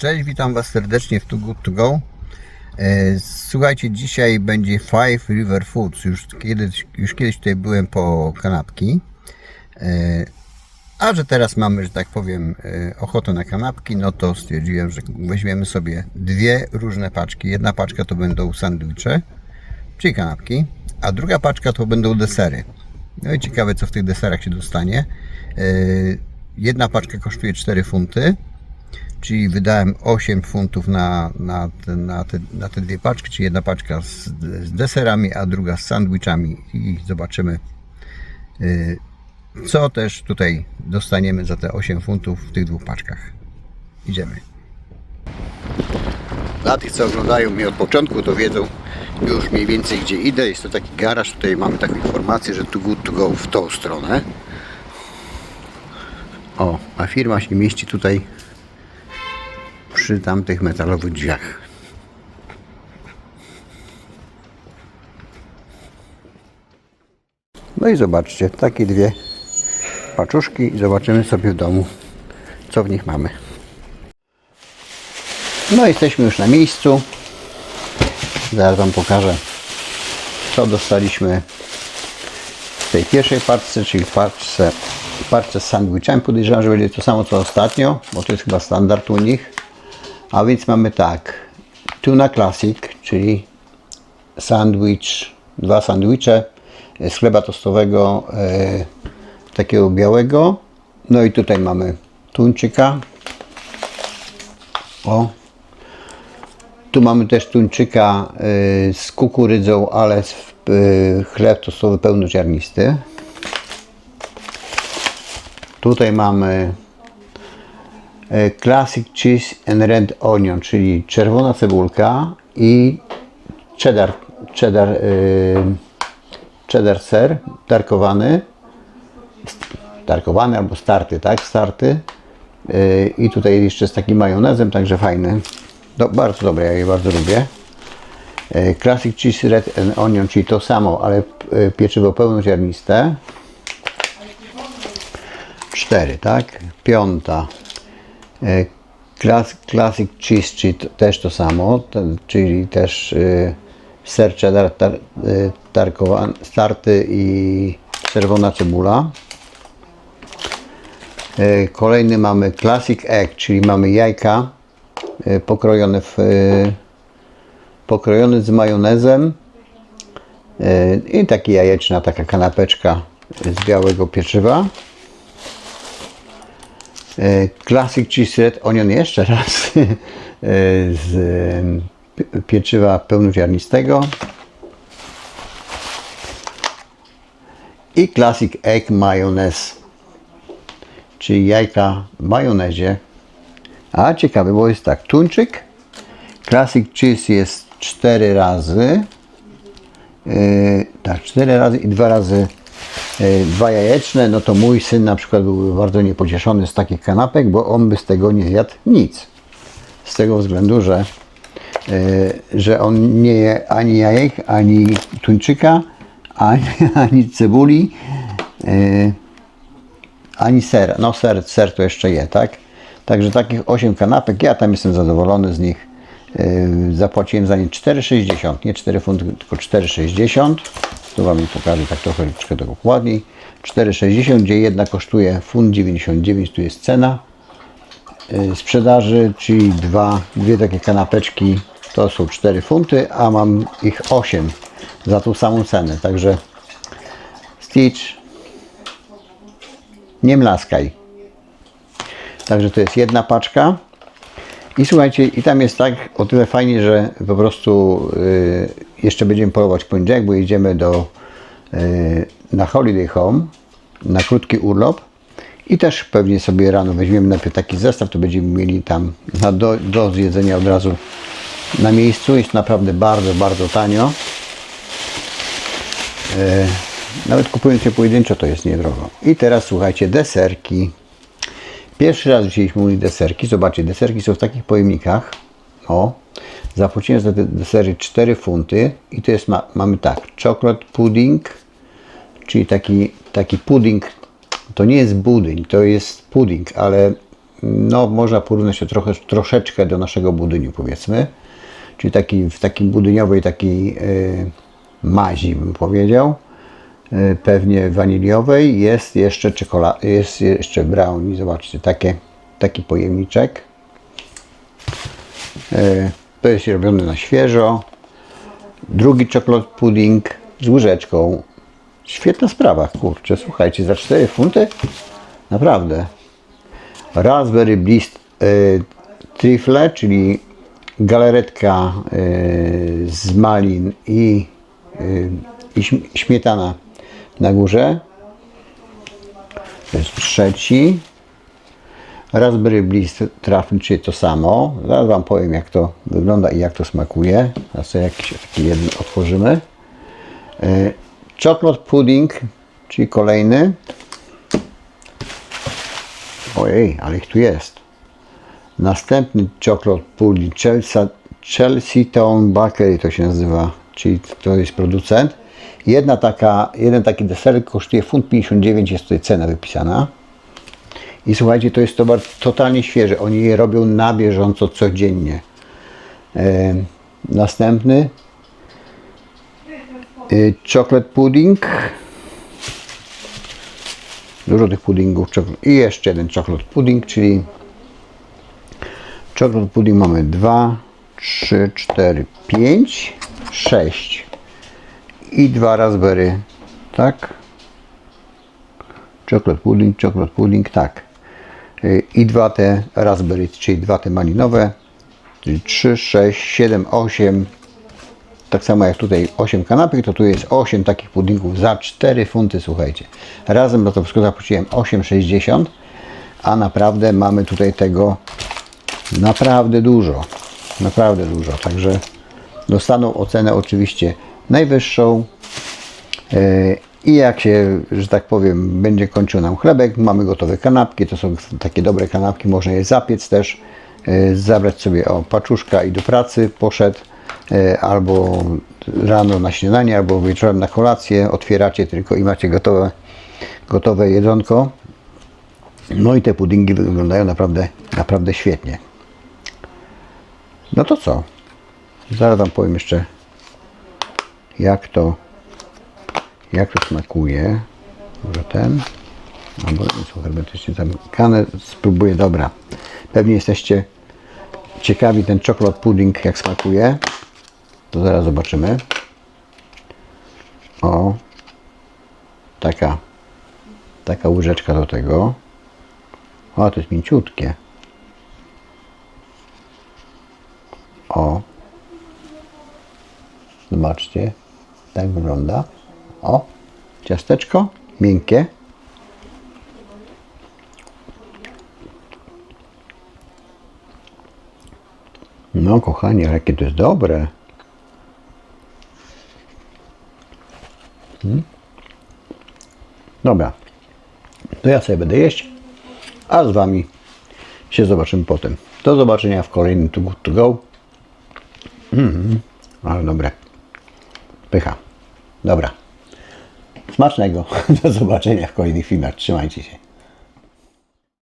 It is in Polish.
Cześć, witam Was serdecznie w Too Good To Go. E, Słuchajcie, dzisiaj będzie Five River Foods. Już kiedyś, już kiedyś tutaj byłem po kanapki. E, A że teraz mamy, że tak powiem, e, ochotę na kanapki, no to stwierdziłem, że weźmiemy sobie dwie różne paczki. Jedna paczka to będą sandwicze, czyli kanapki, a druga paczka to będą desery. No i ciekawe, co w tych deserach się dostanie. Jedna paczka kosztuje 4 funty czyli wydałem 8 funtów na, na, te, na, te, na te dwie paczki, czyli jedna paczka z, z deserami, a druga z sandwichami i zobaczymy y, co też tutaj dostaniemy za te 8 funtów w tych dwóch paczkach. Idziemy. Dla tych, co oglądają mnie od początku, to wiedzą już mniej więcej gdzie idę. Jest to taki garaż, tutaj mamy taką informację, że tu good to go w tą stronę. O, a firma się mieści tutaj przy tamtych metalowych drzwiach. No i zobaczcie, takie dwie paczuszki i zobaczymy sobie w domu, co w nich mamy. No jesteśmy już na miejscu. Zaraz Wam pokażę, co dostaliśmy w tej pierwszej paczce, czyli w paczce, paczce z sandwichem. Podejrzewam, że będzie to samo co ostatnio, bo to jest chyba standard u nich. A więc mamy tak, tuna classic, czyli sandwich, dwa sandwicze z chleba tostowego, e, takiego białego. No i tutaj mamy tuńczyka. O. Tu mamy też tuńczyka e, z kukurydzą, ale z, e, chleb tostowy pełnoziarnisty. Tutaj mamy e, Classic Cheese and Red Onion, czyli czerwona cebulka i cheddar, cheddar, e, cheddar ser tarkowany, tarkowany albo starty, tak, starty. E, I tutaj jeszcze z takim majonezem, także fajny. Do, bardzo dobre, ja je bardzo lubię. E, Classic Cheese Red and Onion, czyli to samo, ale e, pieczywo pełnoziarniste. Cztery, tak? Piąta. E, classic cheese, czyli też to samo, czyli też y, ser cheddar tar, y, tarkowan, starty i czerwona cebula. E, kolejny mamy classic egg, czyli mamy jajka pokrojone w, pokrojone z majonezem i taki jajeczna taka kanapeczka z białego pieczywa. E, Classic Cheese Red Onion jeszcze raz e, z pi- pieczywa pełnoziarnistego i Classic Egg Mayonnaise czyli jajka w majonezie. A ciekawe, bo jest tak tuńczyk. Classic Cheese jest 4 razy. Yy, tak, 4 razy i 2 razy dwa jajeczne, no to mój syn na przykład byłby bardzo niepocieszony z takich kanapek, bo on by z tego nie zjadł nic. Z tego względu, że, yy, że on nie je ani jajek, ani tuńczyka, ani, ani cebuli, yy, ani sera. No ser, ser to jeszcze je, tak? Także takich 8 kanapek, ja tam jestem zadowolony z nich. Zapłaciłem za nie 4,60, nie 4 funty, tylko 4,60. Tu Wam pokażę tak trochę troszkę dokładniej. 4,60, gdzie jedna kosztuje funt 99, tu jest cena yy, sprzedaży, czyli dwa, dwie takie kanapeczki to są 4 funty, a mam ich 8 za tą samą cenę. Także Stitch, nie mlaskaj. Także to jest jedna paczka. I słuchajcie, i tam jest tak o tyle fajnie, że po prostu y, jeszcze będziemy polować w bo jedziemy do, y, na Holiday Home, na krótki urlop. I też pewnie sobie rano weźmiemy najpierw taki zestaw, to będziemy mieli tam na do, do zjedzenia od razu na miejscu. Jest naprawdę bardzo, bardzo tanio. E, Nawet kupując je pojedynczo to jest niedrogo. I teraz słuchajcie, deserki. Pierwszy raz wzięliśmy u nich deserki. Zobaczcie, deserki są w takich pojemnikach. O, zapłaciłem za te desery 4 funty i to jest, ma, mamy tak, chocolate pudding, czyli taki, taki pudding, to nie jest budyń, to jest pudding, ale no można porównać to trochę, troszeczkę do naszego budyniu powiedzmy. Czyli taki, w takim budyniowej takiej y, mazi bym powiedział. Y, pewnie waniliowej. Jest jeszcze czekolada, jest jeszcze brownie. Zobaczcie, takie, taki pojemniczek. Y, to jest robione na świeżo. Drugi czekolad pudding z łyżeczką. Świetna sprawa, kurczę, słuchajcie, za 4 funty? Naprawdę. Raspberry Bliss y, trifle, czyli galaretka y, z malin i, y, i śm- śmietana na górze. To jest trzeci. Raspberry Bliss Truffle, czyli to samo. Zaraz Wam powiem jak to wygląda i jak to smakuje. Zaraz sobie jakiś taki jeden otworzymy. Chocolate pudding, czyli kolejny. Ojej, ale ich tu jest. Następny chocolate pudding Chelsea, Chelsea Town Bakery to się nazywa, czyli to jest producent. Jedna taka, jeden taki deser kosztuje funt 59, jest tutaj cena wypisana. I słuchajcie, to jest towar totalnie świeży. Oni je robią na bieżąco, codziennie. E, następny y, chocolate pudding. Dużo tych puddingów. I jeszcze jeden chocolate pudding, czyli chocolate pudding mamy 2, 3, 4, 5, 6 i dwa raspberry, tak? Chocolate pudding, chocolate pudding, tak. Y, I dwa te raspberry, czyli dwa te malinowe, czyli 3, 6, 7, 8, tak samo jak tutaj 8 kanapek, to tu jest 8 takich puddingów za 4 funty, słuchajcie. Razem za to wszystko zapłaciłem 8,60, a naprawdę mamy tutaj tego naprawdę dużo. Naprawdę dużo. Także dostaną ocenę oczywiście najwyższą. Yy, I jak się, że tak powiem, będzie kończył nam chlebek, mamy gotowe kanapki, to są takie dobre kanapki, można je zapiec też, yy, zabrać sobie o paczuszka i do pracy poszedł, yy, albo rano na śniadanie, albo wieczorem na kolację, otwieracie tylko i macie gotowe, gotowe jedzonko. No i te puddingi wyglądają naprawdę, naprawdę świetnie. No to co? Zaraz Wam powiem jeszcze, jak to, jak to smakuje. Może ten, albo nie są hermetycznie zamykane. Spróbuję, dobra. Pewnie jesteście ciekawi ten czekolad pudding, jak smakuje. To zaraz zobaczymy. O, taka, taka łyżeczka do tego. O, to jest mięciutkie. O. Zobaczcie. Tak wygląda. O. Ciasteczko. Miękkie. No kochani, ale jakie to jest dobre. Mm. Dobra. To ja sobie będę jeść, a z Wami się zobaczymy potem. Do zobaczenia w kolejnym Too Good To Go. Mm, ale dobre. Pycha. Dobra. Smacznego. Do zobaczenia w kolejnych filmach. Trzymajcie się.